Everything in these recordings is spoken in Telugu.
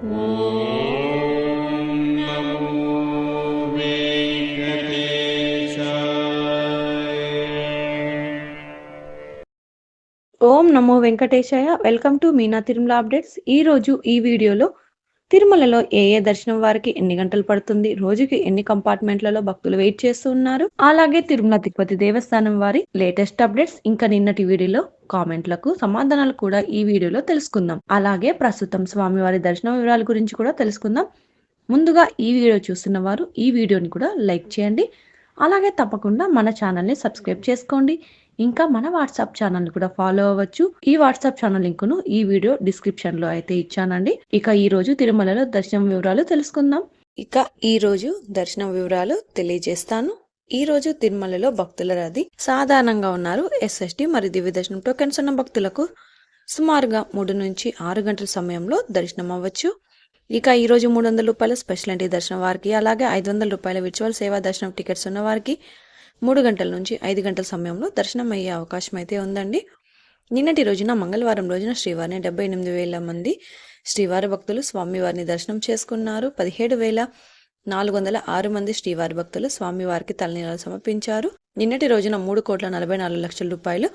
ఓం నమో వెంకటేశాయ. Welcome to Meena Tirumala updates. ఈ రోజు ఈ వీడియోలో తిరుమలలో ఏ ఏ దర్శనం వారికి ఎన్ని గంటలు పడుతుంది? రోజుకి ఎన్ని కంపార్ట్మెంట్లలో భక్తులు వెయిట్ చేస్తూ ఉన్నారు? అలాగే తిరుమల తిరుపతి దేవస్థానం వారి లేటెస్ట్ అప్డేట్స్ ఇంకా నిన్నటి వీడియోలో కామెంట్లకు సమాధానాలు కూడా ఈ వీడియోలో తెలుసుకుందాం. అలాగే ప్రస్తుతం స్వామివారి దర్శన వివరాల గురించి కూడా తెలుసుకుందాం. ముందుగా ఈ వీడియో చూస్తున్న వారు ఈ వీడియోని కూడా లైక్ చేయండి. అలాగే తప్పకుండా మన ఛానల్ని సబ్స్క్రైబ్ చేసుకోండి. ఇంకా మన వాట్సాప్ ఛానల్ కూడా ఫాలో అవ్వచ్చు. ఈ వాట్సాప్ ఛానల్ లింక్ను ఈ వీడియో డిస్క్రిప్షన్లో అయితే ఇచ్చానండి. ఇక ఈ రోజు తిరుమలలో దర్శనం వివరాలు తెలుసుకుందాం. ఇక ఈ రోజు దర్శనం వివరాలు తెలియజేస్తాను. ఈ రోజు తిరుమలలో భక్తుల రద్దీ సాధారణంగా ఉన్నారు ఎస్ఎస్టి మరియు దివ్య దర్శనం టోకెన్స్ ఉన్న భక్తులకు సుమారుగా మూడు నుంచి ఆరు గంటల సమయంలో దర్శనం అవ్వచ్చు. ఇక ఈ రోజు మూడు వందల రూపాయల స్పెషల్ ఎంట్రీ దర్శనం వారికి అలాగే ఐదు వందల రూపాయల విర్చువల్ సేవా దర్శనం టికెట్స్ ఉన్న వారికి మూడు గంటల నుంచి ఐదు గంటల సమయంలో దర్శనం అయ్యే అవకాశం అయితే ఉందండి. నిన్నటి రోజున మంగళవారం రోజున శ్రీవారిని డెబ్బై ఎనిమిది వేల మంది శ్రీవారి భక్తులు స్వామివారిని దర్శనం చేసుకున్నారు. పదిహేడు వేల నాలుగు వందల ఆరు మంది శ్రీవారి భక్తులు స్వామివారికి తలనీలాలు సమర్పించారు. నిన్నటి రోజున మూడు కోట్ల నలభై నాలుగు లక్షల రూపాయలు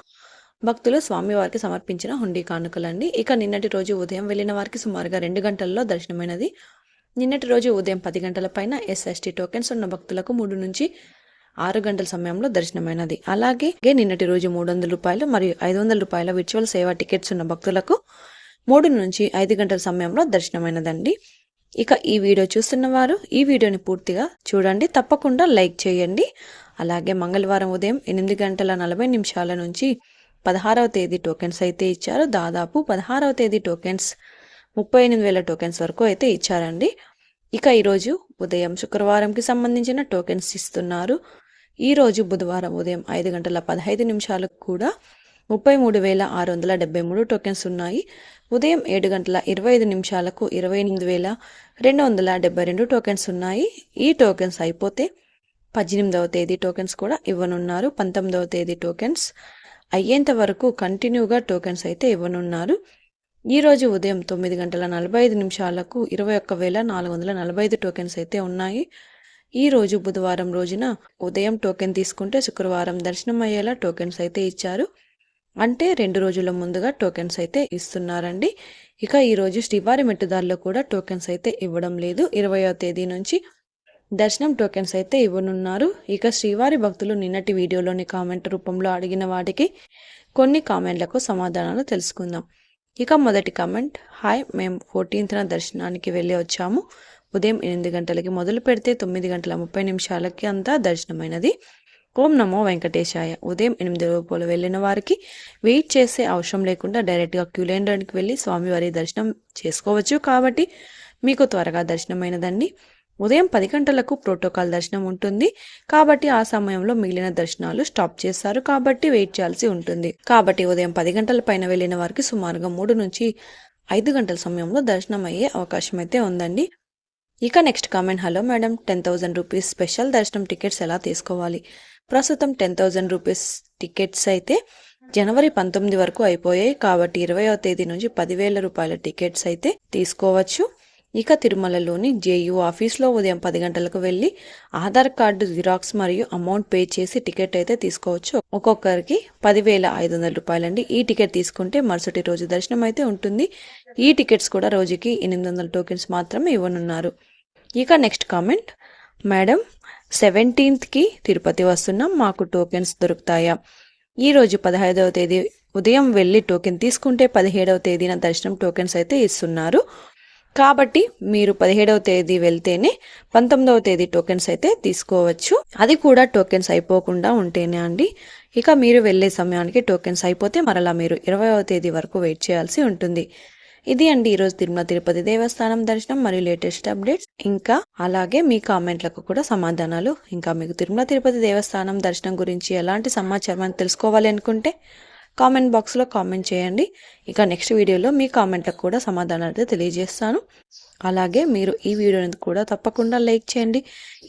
భక్తులు స్వామివారికి సమర్పించిన హుండీ కానుకలండి. ఇక నిన్నటి రోజు ఉదయం వెళ్ళిన వారికి సుమారుగా రెండు గంటల్లో దర్శనమైనది. నిన్నటి రోజు ఉదయం పది గంటల పైన ఎస్ఎస్టీ టోకెన్స్ ఉన్న భక్తులకు మూడు నుంచి ఆరు గంటల సమయంలో దర్శనమైనది. అలాగే నిన్నటి రోజు మూడు వందల రూపాయలు మరియు ఐదు వందల రూపాయల విర్చువల్ సేవా టికెట్స్ ఉన్న భక్తులకు మూడు నుంచి ఐదు గంటల సమయంలో దర్శనమైనదండి. ఇక ఈ వీడియో చూస్తున్న వారు ఈ వీడియోని పూర్తిగా చూడండి. తప్పకుండా లైక్ చేయండి. అలాగే మంగళవారం ఉదయం ఎనిమిది గంటల నలభై నిమిషాల నుంచి పదహారవ తేదీ టోకెన్స్ అయితే ఇచ్చారు. దాదాపు పదహారవ తేదీ టోకెన్స్ ముప్పై ఎనిమిది వేల టోకెన్స్ వరకు అయితే ఇచ్చారండి. ఇక ఈరోజు ఉదయం శుక్రవారంకి సంబంధించిన టోకెన్స్ ఇస్తున్నారు. ఈరోజు బుధవారం ఉదయం ఐదు గంటల పదహైదు నిమిషాలకు కూడా ముప్పై మూడు వేల ఆరు వందల డెబ్బై మూడు టోకెన్స్ ఉన్నాయి. ఉదయం ఏడు గంటల ఇరవై ఐదు నిమిషాలకు ఇరవై ఎనిమిది వేల రెండు వందల డెబ్బై రెండు టోకెన్స్ ఉన్నాయి. ఈ టోకెన్స్ అయిపోతే పద్దెనిమిదవ తేదీ టోకెన్స్ కూడా ఇవ్వనున్నారు. పంతొమ్మిదవ తేదీ టోకెన్స్ అయ్యేంత వరకు కంటిన్యూగా టోకెన్స్ అయితే ఇవ్వనున్నారు. ఈరోజు ఉదయం తొమ్మిది గంటల నలభై ఐదు నిమిషాలకు ఇరవై ఒక్క వేల నాలుగు వందల నలభై ఐదు టోకెన్స్ అయితే ఉన్నాయి. ఈ రోజు బుధవారం రోజున ఉదయం టోకెన్ తీసుకుంటే శుక్రవారం దర్శనం అయ్యేలా టోకెన్స్ అయితే ఇచ్చారు. అంటే రెండు రోజుల ముందుగా టోకెన్స్ అయితే ఇస్తున్నారండి. ఇక ఈరోజు శ్రీవారి మెట్టుదారిలో కూడా టోకెన్స్ అయితే ఇవ్వడం లేదు. ఇరవయో తేదీ నుంచి దర్శనం టోకెన్స్ అయితే ఇవ్వనున్నారు. ఇక శ్రీవారి భక్తులు నిన్నటి వీడియోలోని కామెంట్ రూపంలో అడిగిన వాటికి కొన్ని కామెంట్లకు సమాధానాలు తెలుసుకుందాం. ఇక మొదటి కామెంట్ హాయ్ మేము ఫోర్టీన్త్న దర్శనానికి వెళ్ళి వచ్చాము. ఉదయం ఎనిమిది గంటలకి మొదలు పెడితే తొమ్మిది గంటల ముప్పై నిమిషాలకి అంతా దర్శనమైనది. ఓం నమో వెంకటేశాయ. ఉదయం ఎనిమిది రూపాయలు వెళ్ళిన వారికి వెయిట్ చేసే అవసరం లేకుండా డైరెక్ట్గా క్యూలైన్కి వెళ్ళి స్వామివారి దర్శనం చేసుకోవచ్చు. కాబట్టి మీకు త్వరగా దర్శనమైనదండి. ఉదయం పది గంటలకు ప్రోటోకాల్ దర్శనం ఉంటుంది. కాబట్టి ఆ సమయంలో మిగిలిన దర్శనాలు స్టాప్ చేస్తారు. కాబట్టి వెయిట్ చేయాల్సి ఉంటుంది. కాబట్టి ఉదయం పది గంటల పైన వెళ్ళిన వారికి సుమారుగా మూడు నుంచి ఐదు గంటల సమయంలో దర్శనం అయ్యే అవకాశం అయితే ఉందండి. ఇక next comment. Hello madam ten thousand rupees special దర్శనం టికెట్స్ ఎలా తీసుకోవాలి? ప్రస్తుతం టెన్ థౌజండ్ రూపీస్ టికెట్స్ అయితే జనవరి పంతొమ్మిది వరకు అయిపోయాయి. కాబట్టి ఇరవయో తేదీ నుంచి పదివేల రూపాయల టికెట్స్ అయితే తీసుకోవచ్చు. ఇక తిరుమలలోని జేయూ ఆఫీస్లో ఉదయం పది గంటలకు వెళ్ళి ఆధార్ కార్డు జిరాక్స్ మరియు అమౌంట్ పే చేసి టికెట్ అయితే తీసుకోవచ్చు. ఒక్కొక్కరికి పదివేల ఐదు వందల రూపాయలండి. ఈ టికెట్ తీసుకుంటే మరుసటి రోజు దర్శనం అయితే ఉంటుంది. ఈ టికెట్స్ కూడా రోజుకి ఎనిమిది వందల టోకెన్స్ మాత్రమే ఇవ్వనున్నారు. ఇక నెక్స్ట్ కామెంట్. మేడం సెవెంటీన్త్కి తిరుపతి వస్తున్నాం మాకు టోకెన్స్ దొరుకుతాయా? ఈరోజు పదహైదవ తేదీ ఉదయం వెళ్ళి టోకెన్ తీసుకుంటే పదిహేడవ తేదీన దర్శనం టోకెన్స్ అయితే ఇస్తున్నారు. కాబట్టి మీరు పదిహేడవ తేదీ వెళ్తేనే పంతొమ్మిదవ తేదీ టోకెన్స్ అయితే తీసుకోవచ్చు. అది కూడా టోకెన్స్ అయిపోకుండా ఉంటేనే అండి. ఇక మీరు వెళ్ళే సమయానికి టోకెన్స్ అయిపోతే మరలా మీరు ఇరవైవ తేదీ వరకు వెయిట్ చేయాల్సి ఉంటుంది. ఇది అండి ఈరోజు తిరుమల తిరుపతి దేవస్థానం దర్శనం మరియు లేటెస్ట్ అప్డేట్స్. ఇంకా అలాగే మీ కామెంట్లకు కూడా సమాధానాలు. ఇంకా మీకు తిరుమల తిరుపతి దేవస్థానం దర్శనం గురించి ఎలాంటి సమాచారం తెలుసుకోవాలి అనుకుంటే కామెంట్ బాక్స్లో కామెంట్ చేయండి. ఇక నెక్స్ట్ వీడియోలో మీ కామెంట్లకు కూడా సమాధానాలు తెలియజేస్తాను. అలాగే మీరు ఈ వీడియోని కూడా తప్పకుండా లైక్ చేయండి.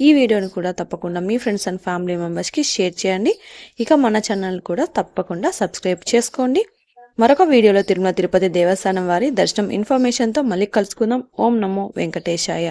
ఈ వీడియోని కూడా తప్పకుండా మీ ఫ్రెండ్స్ అండ్ ఫ్యామిలీ మెంబర్స్కి షేర్ చేయండి. ఇక మన ఛానల్ కూడా తప్పకుండా సబ్స్క్రైబ్ చేసుకోండి. మరొక వీడియోలో తిరుమల తిరుపతి దేవస్థానం వారి దర్శనం ఇన్ఫర్మేషన్తో మళ్ళీ కలుసుకుందాం. ఓం నమో వెంకటేశాయ.